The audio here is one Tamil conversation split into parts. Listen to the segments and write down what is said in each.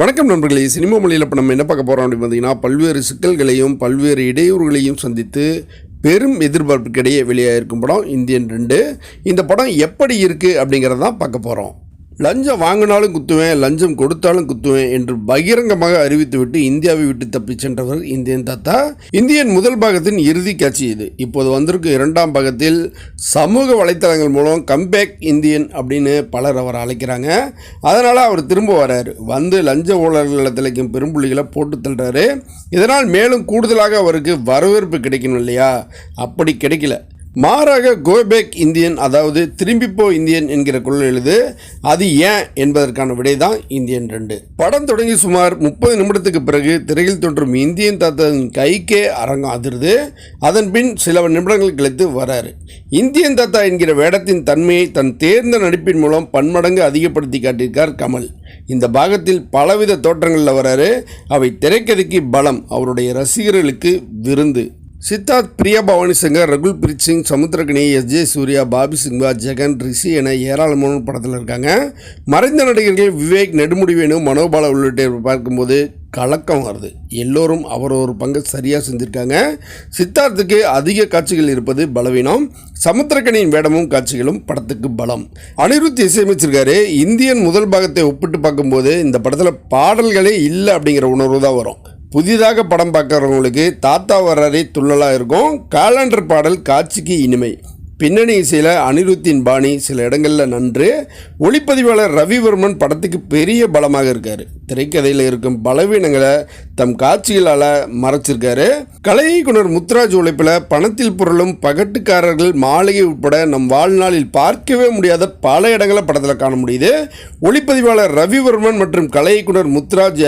வணக்கம் நண்பர்களே. சினிமா மொழியில் இப்போ நம்ம என்ன பார்க்க போகிறோம் அப்படின்னு பார்த்தீங்கன்னா பல்வேறு சிக்கல்களையும் பல்வேறு இடையூறுகளையும் சந்தித்து பெரும் எதிர்பார்ப்புக்கிடையே வெளியாகிருக்கும் படம் இந்தியன் ரெண்டு. இந்த படம் எப்படி இருக்குது அப்படிங்கிறத தான் பார்க்க போகிறோம் லஞ்சம் வாங்கினாலும் குத்துவேன் லஞ்சம் கொடுத்தாலும் குத்துவேன் என்று பகிரங்கமாக அறிவித்துவிட்டு இந்தியாவை விட்டு தப்பிச் சென்றவர் இந்தியன் தாத்தா. இந்தியன் முதல் பாகத்தின் இறுதி காட்சி இது. இப்போது வந்திருக்கும் இரண்டாம் பாகத்தில் சமூக வலைத்தளங்கள் மூலம் கம்பேக் இந்தியன் அப்படின்னு பலர் அவரை அழைக்கிறாங்க. அதனால் அவர் திரும்ப வர்றார் வந்து லஞ்ச ஊழல்களை திளைக்கும் பெரும்புள்ளிகளை போட்டு தள்ளுறாரு. இதனால் மேலும் கூடுதலாக அவருக்கு வரவேற்பு கிடைக்கணும் இல்லையா? அப்படி கிடைக்கல. மாறாக கோபேக் இந்தியன் அதாவது திரும்பிப்போ இந்தியன் என்கிற குரல் எழுது அது ஏன் என்பதற்கான விடை தான் இந்தியன் ரெண்டு. படம் தொடங்கி சுமார் முப்பது நிமிடத்துக்கு பிறகு திரையில் தோன்றும் இந்தியன் தாத்தாவின் கைக்கே அரங்கம் அதிர்து அதன் பின் சில நிமிடங்கள் கழித்து வராரு. இந்தியன் தாத்தா என்கிற வேடத்தின் தன்மையை தன் தேர்ந்த நடிப்பின் மூலம் பன்மடங்கு அதிகப்படுத்தி காட்டியிருக்கார் கமல். இந்த பாகத்தில் பலவித தோற்றங்களில் வராரு. அவை திரைக்கதைக்கு பலம் அவருடைய ரசிகர்களுக்கு விருந்து. சித்தார்த் பிரியா பவானி சங்கர் ரகுல் பிரீத் சிங் சமுத்திரகனி எஸ். ஜே. சூர்யா பாபி சிங்வா ஜெகன் ரிஷி என ஏராளமான படத்தில் இருக்காங்க. மறைந்த நடிகர்கள் விவேக் நெடுமுடிவேணு மனோபாலா உள்ளிட்ட பார்க்கும்போது கலக்கம் வருது. எல்லோரும் அவர் ஒரு பங்கு சரியாக செஞ்சுருக்காங்க. சித்தார்த்துக்கு அதிக காட்சிகள் இருப்பது பலவீனம். சமுத்திரக்கனியின் வேடமும் காட்சிகளும் படத்துக்கு பலம். அனிருத் இசையமைச்சிருக்காரு. இந்தியன் முதல் பாகத்தை ஒப்பிட்டு பார்க்கும்போது இந்த படத்தில் பாடல்களே இல்லை அப்படிங்கிற உணர்வு தான் வரும். புதிதாக படம் பார்க்குறவங்களுக்கு தாத்தா வர்றதே துள்ளலாக இருக்கும். காலண்டர் பாடல் காட்சிக்கு இனிமை. பின்னணி இசையில் அனிருத்தின் பாணி சில இடங்களில் நன்று. ஒளிப்பதிவாளர் ரவிவர்மன் படத்துக்கு பெரிய பலமாக இருக்கார். திரைக்கதையில் இருக்கும் பலவீனங்களை தம் காட்சிகளால் மறைச்சிருக்காரு. கலை இயக்குனர் உழைப்பில் பணத்தில் பொருளும் பகட்டுக்காரர்கள் மாளிகை உட்பட நம் வாழ்நாளில் பார்க்கவே முடியாத பல இடங்களை படத்தில் காண முடியுது. ஒளிப்பதிவாளர் ரவிவர்மன் மற்றும் கலை இயக்குனர்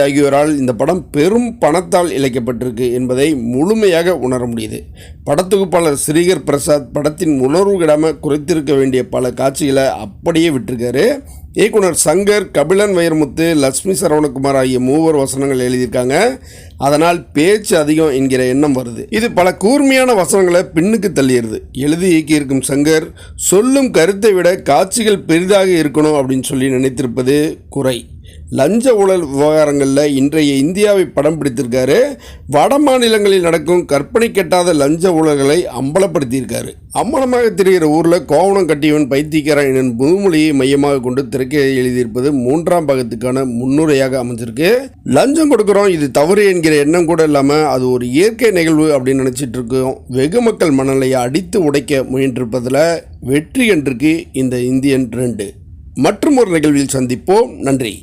ஆகியோரால் இந்த படம் பெரும் பணத்தால் இழைக்கப்பட்டிருக்கு என்பதை முழுமையாக உணர முடியுது. படத்தொகுப்பாளர் ஸ்ரீகர் பிரசாத் படத்தின் உணவு கிடாமல் குறைத்திருக்க வேண்டிய பல காட்சிகளை அப்படியே விட்டிருக்காரு. இயக்குனர் சங்கர் கபிலன் வைரமுத்து லட்சுமி சரவணகுமார் ஆகிய மூவர் வசனங்கள் எழுதியிருக்காங்க. அதனால் பேச்சு அதிகம் என்கிற எண்ணம் வருது. இது பல கூர்மையான வசனங்களை பின்னுக்கு தள்ளிடுது. எழுதி இயக்கியிருக்கும் சங்கர் சொல்லும் கருத்தை விட காட்சிகள் பெரிதாக இருக்கணும் அப்படின்னு சொல்லி நினைத்திருப்பது குறை. லஞ்ச ஊழல் விவகாரங்களில் இன்றைய இந்தியாவை படம் பிடித்திருக்காரு. வட மாநிலங்களில் நடக்கும் கற்பனை கெட்டாத லஞ்ச ஊழல்களை அம்பலப்படுத்தியிருக்காரு. அம்பலமாக தெரிகிற ஊரில் கோவணம் கட்டியவன் பைத்தியக்காரன் என் முதுமொழியை மையமாக கொண்டு திரைக்கதை எழுதியிருப்பது மூன்றாம் பாகத்துக்கான முன்னுரையாக அமைஞ்சிருக்கு. லஞ்சம் கொடுக்குறோம் இது தவறு என்கிற எண்ணம் கூட இல்லாமல் அது ஒரு இயற்கை நிகழ்வு அப்படின்னு நினச்சிட்டு இருக்கோம். வெகு மக்கள் மனநிலையை அடித்து உடைக்க முயன்றிருப்பதில் வெற்றி என்றிருக்கு இந்த இந்தியன் ட்ரெண்டு. மற்றும் ஒரு நிகழ்வில் சந்திப்போம். நன்றி.